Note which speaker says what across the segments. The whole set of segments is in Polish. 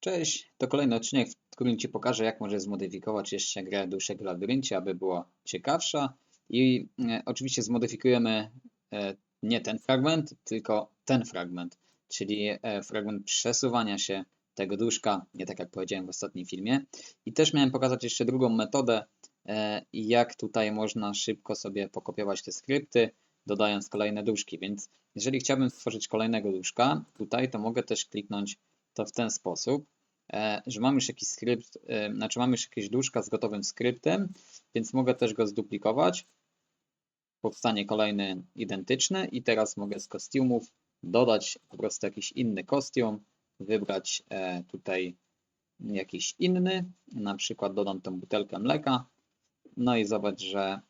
Speaker 1: Cześć, to kolejny odcinek, w którym Ci pokażę, jak możesz zmodyfikować jeszcze grę Duszek w Labiryncie, aby była ciekawsza. I e, oczywiście zmodyfikujemy e, nie ten fragment, tylko ten fragment, czyli e, fragment przesuwania się tego duszka, nie tak jak powiedziałem w ostatnim filmie. I też miałem pokazać jeszcze drugą metodę, e, jak tutaj można szybko sobie pokopiować te skrypty, dodając kolejne duszki. Więc jeżeli chciałbym stworzyć kolejnego duszka, tutaj to mogę też kliknąć to w ten sposób, e, że mam już jakiś skrypt, e, znaczy mam już jakieś duszka z gotowym skryptem, więc mogę też go zduplikować. Powstanie kolejny identyczny i teraz mogę z kostiumów dodać po prostu jakiś inny kostium, wybrać e, tutaj jakiś inny, na przykład dodam tą butelkę mleka, no i zobacz, że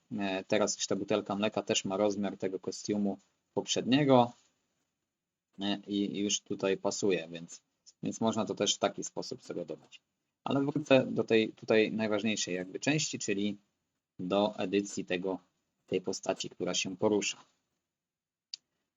Speaker 1: teraz już ta butelka mleka też ma rozmiar tego kostiumu poprzedniego i już tutaj pasuje, więc więc można to też w taki sposób sobie dodać. Ale wrócę do tej tutaj najważniejszej jakby części, czyli do edycji tego, tej postaci, która się porusza.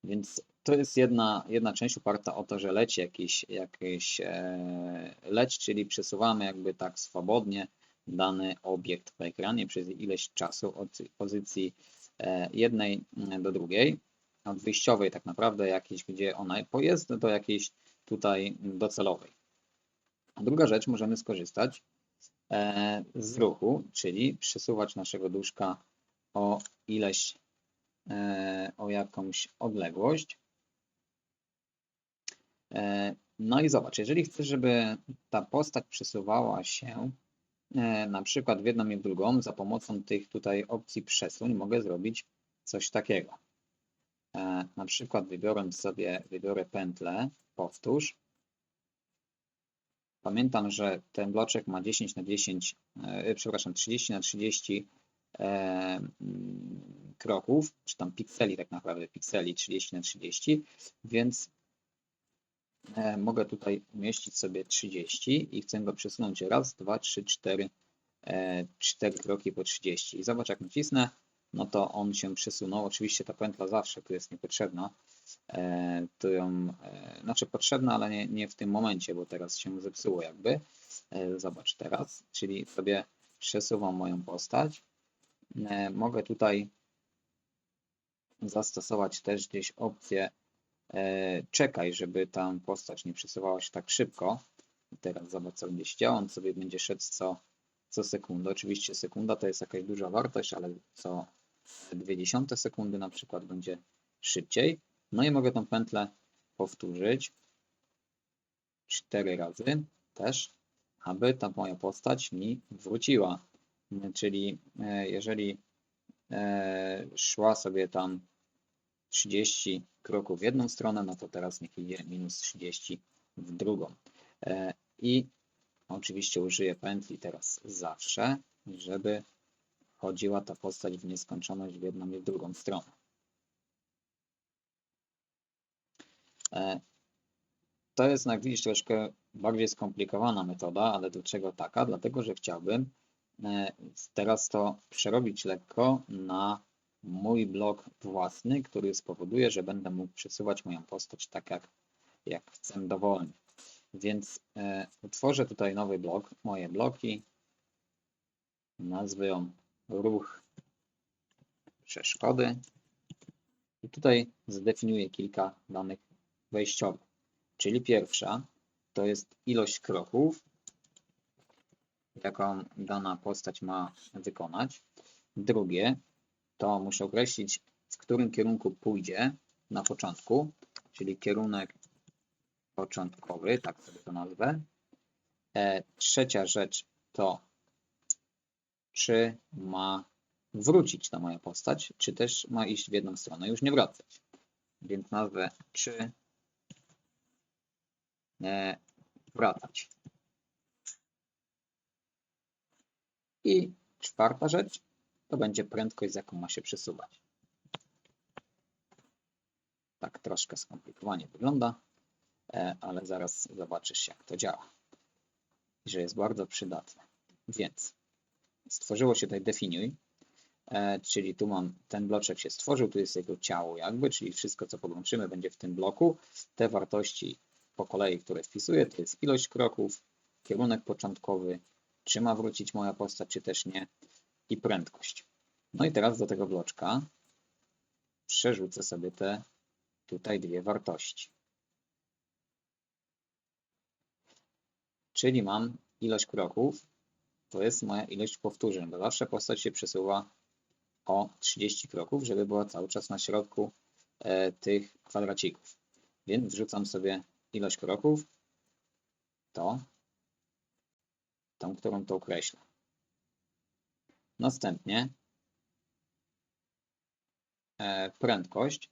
Speaker 1: Więc to jest jedna, jedna część oparta o to, że leci jakiś, jakiś e, leć, czyli przesuwamy jakby tak swobodnie dany obiekt w ekranie przez ileś czasu od pozycji e, jednej do drugiej, od wyjściowej tak naprawdę jakiejś, gdzie ona jest, do jakiejś tutaj docelowej. Druga rzecz, możemy skorzystać e, z ruchu, czyli przesuwać naszego duszka o ileś, e, o jakąś odległość. E, no i zobacz, jeżeli chcę, żeby ta postać przesuwała się na przykład w jedną i w drugą, za pomocą tych tutaj opcji przesuń mogę zrobić coś takiego. Na przykład wybiorę sobie, wybiorę pętlę powtórz. Pamiętam, że ten bloczek ma 10 na 10, e, przepraszam, 30 na 30 e, kroków, czy tam pikseli tak naprawdę, pikseli 30 na 30, więc e, mogę tutaj umieścić sobie 30 i chcę go przesunąć raz, dwa, trzy, cztery, cztery kroki po 30. I zobacz, jak nacisnę, no to on się przesunął. Oczywiście ta pętla zawsze tu jest niepotrzebna, E, to ją, e, znaczy potrzebna, ale nie, nie w tym momencie, bo teraz się zepsuło jakby. E, zobacz teraz, czyli sobie przesuwam moją postać. Mogę tutaj zastosować też gdzieś opcję czekaj, żeby ta postać nie przesuwała się tak szybko. Teraz zobacz, co będzie się działo. On sobie będzie szedł co, co sekundę. Oczywiście sekunda to jest jakaś duża wartość, ale co 0,2 sekundy na przykład będzie szybciej. No i mogę tą pętlę powtórzyć cztery razy też, aby ta moja postać mi wróciła. Czyli e, jeżeli e, szła sobie tam 30 kroków w jedną stronę, no to teraz niech idzie minus 30 w drugą. E, I oczywiście użyję pętli teraz zawsze, żeby chodziła ta postać w nieskończoność w jedną i w drugą stronę. E, to jest, jak widzisz, troszkę bardziej skomplikowana metoda, ale dlaczego taka? Dlatego, że chciałbym e, teraz to przerobić lekko na mój blok własny, który spowoduje, że będę mógł przesuwać moją postać tak, jak, jak chcę dowolnie. Więc e, utworzę tutaj nowy blok, moje bloki, nazwę ją ruch przeszkody i tutaj zdefiniuję kilka danych wejściowe. Czyli pierwsza to jest ilość kroków, jaką dana postać ma wykonać. Drugie to muszę określić, w którym kierunku pójdzie na początku, czyli kierunek początkowy, tak sobie to nazwę. E, trzecia rzecz to, czy ma wrócić ta moja postać, czy też ma iść w jedną stronę, już nie wracać. Więc nazwę, czy E, wracać. I czwarta rzecz to będzie prędkość, z jaką ma się przesuwać. Tak troszkę skomplikowanie wygląda, e, ale zaraz zobaczysz, jak to działa. I że jest bardzo przydatne. Więc stworzyło się tutaj definiuj, e, czyli tu mam ten bloczek się stworzył, tu jest jego ciało jakby, czyli wszystko co podłączymy będzie w tym bloku. Te wartości po kolei, które wpisuję, to jest ilość kroków, kierunek początkowy, czy ma wrócić moja postać, czy też nie, i prędkość. No i teraz do tego bloczka przerzucę sobie te tutaj dwie wartości. Czyli mam ilość kroków, to jest moja ilość powtórzeń, bo zawsze postać się przesuwa o 30 kroków, żeby była cały czas na środku e, tych kwadracików. Więc wrzucam sobie ilość kroków, to, tą, którą to określę. Następnie e, prędkość,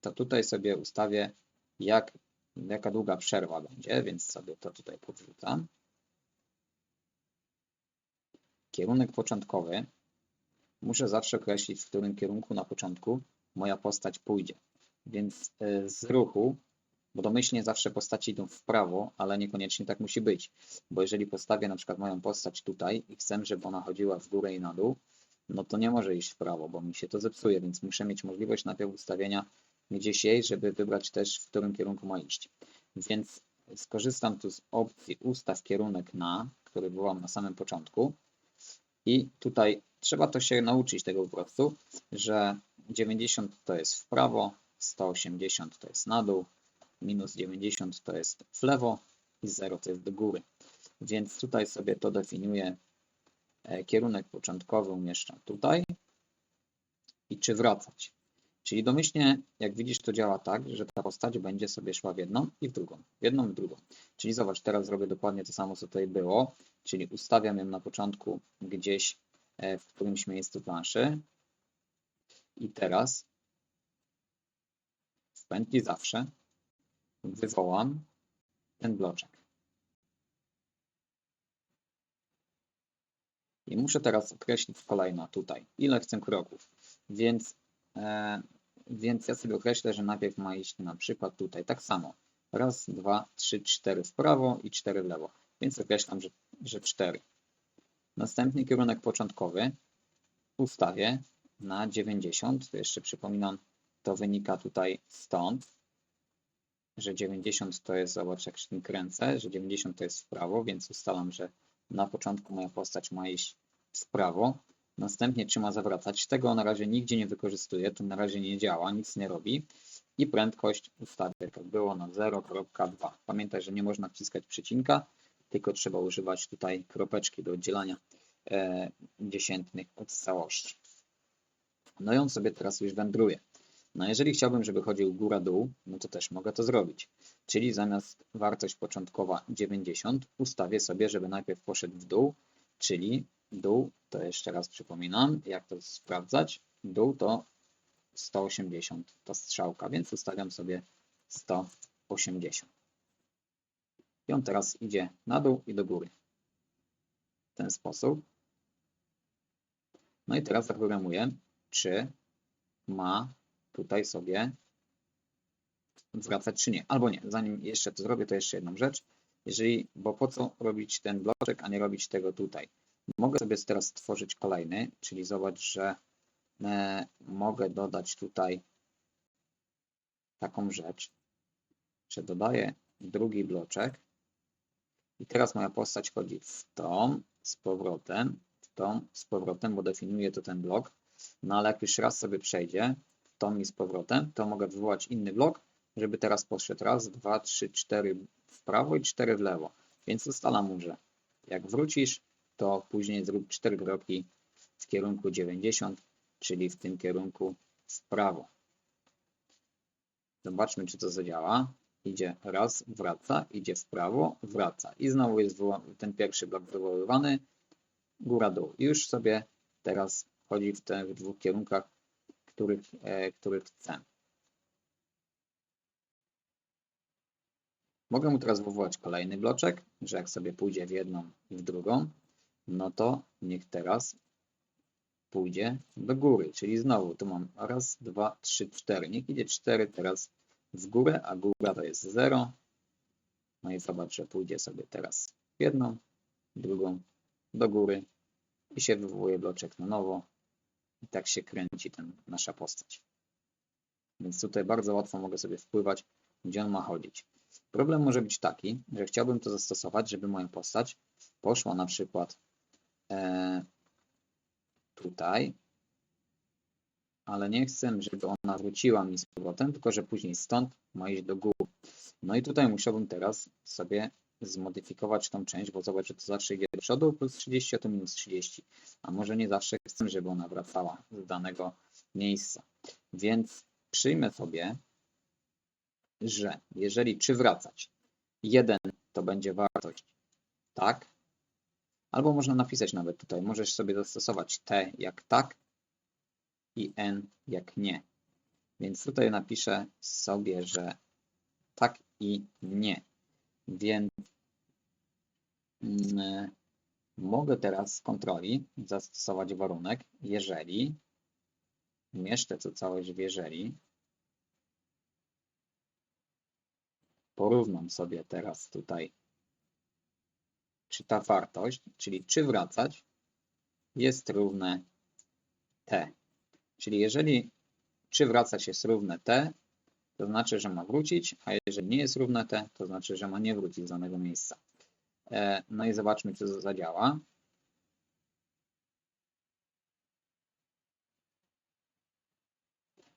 Speaker 1: to tutaj sobie ustawię, jak, jaka długa przerwa będzie, więc sobie to tutaj podrzucam. Kierunek początkowy. Muszę zawsze określić, w którym kierunku na początku moja postać pójdzie. Więc e, z ruchu, bo domyślnie zawsze postaci idą w prawo, ale niekoniecznie tak musi być. Bo jeżeli postawię na przykład moją postać tutaj i chcę, żeby ona chodziła w górę i na dół, no to nie może iść w prawo, bo mi się to zepsuje, więc muszę mieć możliwość najpierw ustawienia gdzieś jej, żeby wybrać też, w którym kierunku ma iść. Więc skorzystam tu z opcji ustaw kierunek na, który byłam na samym początku i tutaj trzeba to się nauczyć tego po prostu, że 90 to jest w prawo, 180 to jest na dół, minus 90 to jest w lewo i 0 to jest do góry. Więc tutaj sobie to definiuję. E, kierunek początkowy umieszczam tutaj i czy wracać. Czyli domyślnie, jak widzisz, to działa tak, że ta postać będzie sobie szła w jedną i w drugą, w jedną i w drugą. Czyli zobacz, teraz zrobię dokładnie to samo, co tutaj było, czyli ustawiam ją na początku gdzieś e, w którymś miejscu planszy i teraz w pętli zawsze wywołam ten bloczek. I muszę teraz określić kolejno tutaj, ile chcę kroków. Więc E, więc ja sobie określę, że najpierw ma iść na przykład tutaj tak samo. Raz, dwa, trzy, cztery w prawo i cztery w lewo. Więc określam, że, że cztery. Następny kierunek początkowy ustawię na 90. To jeszcze przypominam, to wynika tutaj stąd, że 90 to jest, zobacz jak się kręcę, że 90 to jest w prawo, więc ustalam, że na początku moja postać ma iść w prawo, Następnie trzyma zawracać. Tego na razie nigdzie nie wykorzystuję, to na razie nie działa, nic nie robi. I prędkość ustawię, jak było, na 0.2. Pamiętaj, że nie można wciskać przecinka, tylko trzeba używać tutaj kropeczki do oddzielania e, dziesiętnych od całości. No i on sobie teraz już wędruje. No jeżeli chciałbym, żeby chodził góra-dół, no to też mogę to zrobić. Czyli zamiast wartość początkowa 90 ustawię sobie, żeby najpierw poszedł w dół, czyli dół, to jeszcze raz przypominam, jak to sprawdzać. Dół to 180, to strzałka, więc ustawiam sobie 180. I on teraz idzie na dół i do góry. W ten sposób. No i teraz zaprogramuję, czy ma tutaj sobie wracać, czy nie. Albo nie. Zanim jeszcze to zrobię, to jeszcze jedną rzecz. Jeżeli, bo po co robić ten bloczek, a nie robić tego tutaj? Mogę sobie teraz stworzyć kolejny, czyli zobacz, że e, mogę dodać tutaj taką rzecz, że dodaję drugi bloczek i teraz moja postać chodzi w tą z powrotem, w tą z powrotem, bo definiuje to ten blok, no ale jak już raz sobie przejdzie w tą i z powrotem, to mogę wywołać inny blok, żeby teraz poszedł raz, dwa, trzy, cztery w prawo i cztery w lewo. Więc ustalam mu, że jak wrócisz, to później zrób 4 kroki w kierunku 90, czyli w tym kierunku w prawo. Zobaczmy, czy to zadziała. Idzie raz, wraca, idzie w prawo, wraca. I znowu jest ten pierwszy blok wywoływany, góra-dół. Już sobie teraz chodzi w tych dwóch kierunkach, których, e, których chcę. Mogę mu teraz wywołać kolejny bloczek, że jak sobie pójdzie w jedną i w drugą, no to niech teraz pójdzie do góry, czyli znowu tu mam raz, dwa, trzy, cztery. Niech idzie cztery teraz w górę, a góra to jest 0. No i zobacz, że pójdzie sobie teraz jedną, drugą, do góry i się wywołuje bloczek na nowo. I tak się kręci ten nasza postać. Więc tutaj bardzo łatwo mogę sobie wpływać, gdzie on ma chodzić. Problem może być taki, że chciałbym to zastosować, żeby moja postać poszła na przykład tutaj, ale nie chcę, żeby ona wróciła mi z powrotem, tylko że później stąd ma iść do góry. No i tutaj musiałbym teraz sobie zmodyfikować tą część, bo zobacz, że to zawsze idzie do przodu, plus 30, a to minus 30. A może nie zawsze chcę, żeby ona wracała z danego miejsca. Więc przyjmę sobie, że jeżeli czy wracać, 1 to będzie wartość tak, albo można napisać nawet tutaj, możesz sobie zastosować t jak tak i n jak nie. Więc tutaj napiszę sobie, że tak i nie. Więc mm, mogę teraz z kontroli zastosować warunek, jeżeli umieszczę co całość w jeżeli, porównam sobie teraz tutaj, czy ta wartość, czyli czy wracać, jest równe t. Czyli jeżeli czy wracać jest równe t, to znaczy, że ma wrócić, a jeżeli nie jest równe t, to znaczy, że ma nie wrócić z danego miejsca. E, no i zobaczmy, czy to zadziała.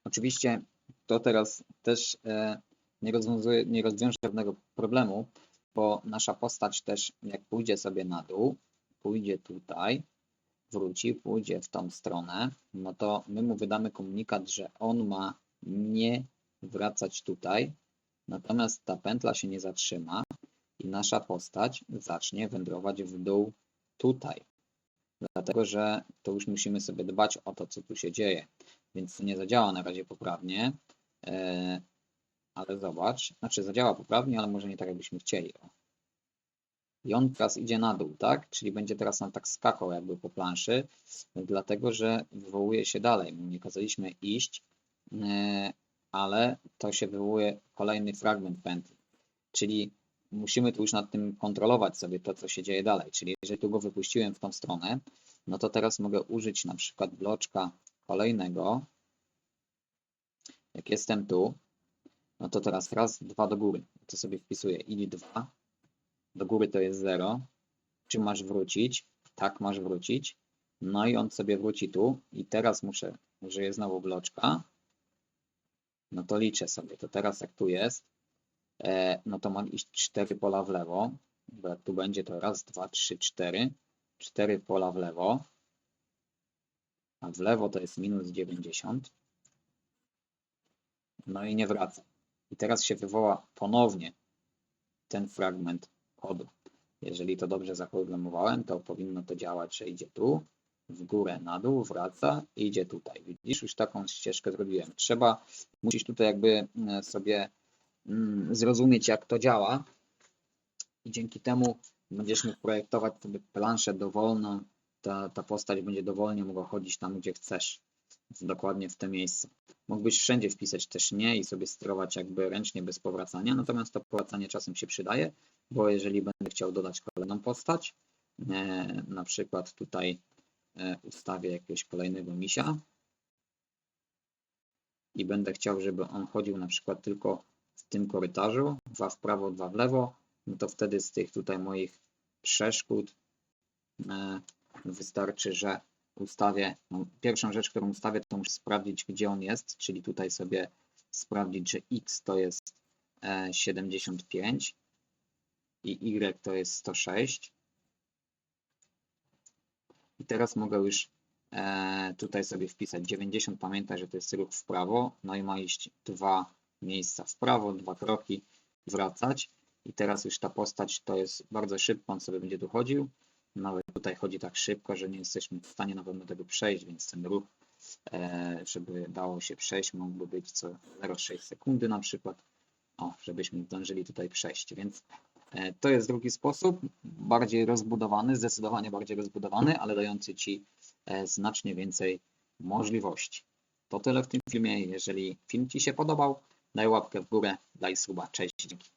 Speaker 1: Oczywiście to teraz też e, nie, nie rozwiąże pewnego problemu, bo nasza postać też jak pójdzie sobie na dół, pójdzie tutaj, wróci, pójdzie w tą stronę, no to my mu wydamy komunikat, że on ma nie wracać tutaj, natomiast ta pętla się nie zatrzyma i nasza postać zacznie wędrować w dół tutaj. Dlatego, że to już musimy sobie dbać o to, co tu się dzieje. Więc to nie zadziała na razie poprawnie. Ale zobacz, znaczy zadziała poprawnie, ale może nie tak, jakbyśmy chcieli. I on teraz idzie na dół, tak? Czyli będzie teraz nam tak skakał jakby po planszy, dlatego że wywołuje się dalej. My nie kazaliśmy iść, e, ale to się wywołuje kolejny fragment pętli. Czyli musimy tu już nad tym kontrolować sobie to, co się dzieje dalej. Czyli jeżeli tu go wypuściłem w tą stronę, no to teraz mogę użyć na przykład bloczka kolejnego. Jak jestem tu, no to teraz raz, dwa do góry. To sobie wpisuję idź dwa. Do góry to jest 0. Czy masz wrócić? Tak, masz wrócić. No i on sobie wróci tu. I teraz muszę, użyję znowu bloczka. No to liczę sobie. To teraz jak tu jest, e, no to mam iść 4 pola w lewo. Bo jak tu będzie to raz, dwa, trzy, cztery. 4 pola w lewo. A w lewo to jest minus 90. No i nie wraca. I teraz się wywoła ponownie ten fragment kodu. Jeżeli to dobrze zaprogramowałem, to powinno to działać, że idzie tu, w górę, na dół, wraca i idzie tutaj. Widzisz, już taką ścieżkę zrobiłem. Trzeba, musisz tutaj jakby e, sobie mm, zrozumieć, jak to działa i dzięki temu będziesz mógł projektować sobie planszę dowolną, ta, ta postać będzie dowolnie mogła chodzić tam, gdzie chcesz dokładnie w te miejsca. Mógłbyś wszędzie wpisać też nie i sobie sterować jakby ręcznie bez powracania, natomiast to powracanie czasem się przydaje, bo jeżeli będę chciał dodać kolejną postać, e, na przykład tutaj e, ustawię jakiegoś kolejnego misia i będę chciał, żeby on chodził na przykład tylko w tym korytarzu, dwa w prawo, dwa w lewo, no to wtedy z tych tutaj moich przeszkód e, wystarczy, że ustawię, no, pierwszą rzecz, którą ustawię, to muszę sprawdzić, gdzie on jest, czyli tutaj sobie sprawdzić, że x to jest 75 e, i y to jest 106. I teraz mogę już e, tutaj sobie wpisać 90, pamiętaj, że to jest ruch w prawo, no i ma iść dwa miejsca w prawo, dwa kroki, wracać. I teraz już ta postać to jest bardzo szybko, on sobie będzie dochodził. Nawet tutaj chodzi tak szybko, że nie jesteśmy w stanie na pewno tego przejść, więc ten ruch, e, żeby dało się przejść, mógłby być co 0,6 sekundy na przykład, o, żebyśmy zdążyli tutaj przejść. Więc e, to jest drugi sposób, bardziej rozbudowany, zdecydowanie bardziej rozbudowany, ale dający Ci e, znacznie więcej możliwości. To tyle w tym filmie. Jeżeli film Ci się podobał, daj łapkę w górę, daj suba. Cześć, dzięki.